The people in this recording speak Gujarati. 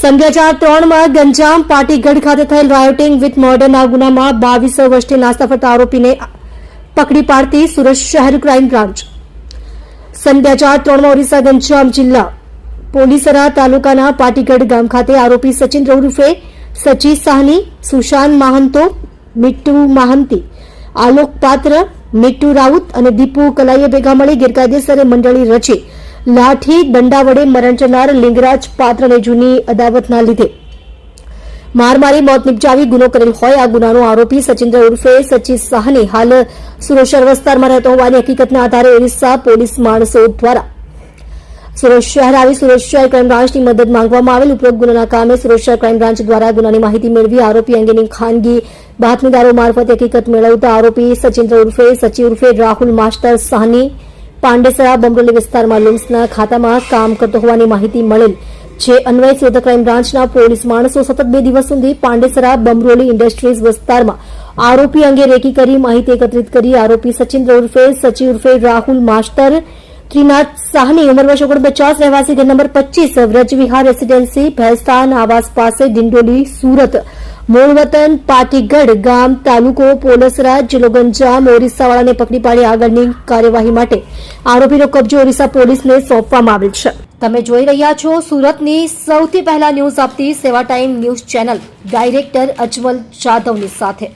સંધ્યા ચાર ત્રણમાં ગંજામ પાટીગઢ ખાતે થયેલ રાયોટિંગ વિથ મોર્ડરના ગુનામાં બાવીસ વર્ષથી નાસ્તા ફરતા આરોપીને પકડી પાડતી સુરત શહેર ક્રાઇમ બ્રાન્ચ. સંધ્યા ચાર ત્રણમાં ઓરિસ્સા, ગંજામ જિલ્લા પોલીસરા તાલુકાના પાટીગઢ ગામ ખાતે આરોપી સચિન ઉર્ફે સચી સાહની સુશાંત મહાંતો મિટ્ટુ મહાંતી, આલોક પાત્ર મિટ્ટુ રાઉત અને દીપુ કલાઈએ ભેગા મળી ગેરકાયદેસર મંડળી રચી લાઠી, દંડા વડે મરણ જનાર લિંગરાજ પાત્રને જૂની અદાવતના લીધે. માર મારી મોત નિપજાવી ગુનો કરેલ હોય આ ગુનાનો આરોપી સચિન્દ્ર ઉર્ફે સચી સાહની હાલ સુરેશ્વર વિસ્તારમાં રહેતો હોવાની હકીકતના આધારે ઓરિસ્સા પોલીસ માણસો દ્વારા. સુરત શહેર આવી સુરત શહેર ક્રાઇમ બ્રાન્ચની મદદ માંગવામાં આવેલ ઉપરોક્ત ગુનાના કામે સુરત શહેર ક્રાઇમ બ્રાન્ચ દ્વારા ગુનાની માહિતી મેળવી આરોપી અંગેની ખાનગી બાતમીદારો મારફતે હકીકત મેળવતા આરોપી સચિન્દ્ર ઉર્ફે સચી ઉર્ફે રાહુલ માસ્ટર સાહની પાંડેસરા બમરોલી વિસ્તારમાં લુમ્સના ખાતામાં કામ કરતો હોવાની માહિતી મળેલ જે અન્વયે સુરત ક્રાઇમ બ્રાન્ચના પોલીસ માણસો સતત બે દિવસ સુધી પાંડેસરા બમરોલી ઇન્ડસ્ટ્રીઝ વિસ્તારમાં આરોપી અંગે રેકી કરી માહિતી એકત્રિત કરી આરોપી સચિન્દ્ર ઉર્ફે સચિવ ઉર્ફે રાહુલ માસ્ટર ત્રિનાથ સાહની ઉંમર વર્ષ ઓગણપચાસ, રહેવાસી ઘર નંબર પચીસ વ્રજવિહાર રેસીડેન્સી ભેસ્તાન આવાસ પાસે ડિંડોલી, સુરત. મૂળ વતન પાટીગઢ ગામ તાલુકો પોલસરા જિલ્લો ગંજામ ઓરિસ્સાવાળાને પકડી પાડી આગળની કાર્યવાહી માટે આરોપીનો કબજો ઓરિસ્સા પોલીસને સોંપવામાં આવેલ છે. તમે જોઈ રહ્યા છો સુરતની સૌથી પહેલા ન્યૂઝ આપતી સેવા time news channel, director Ajmal જાધવની સાથે.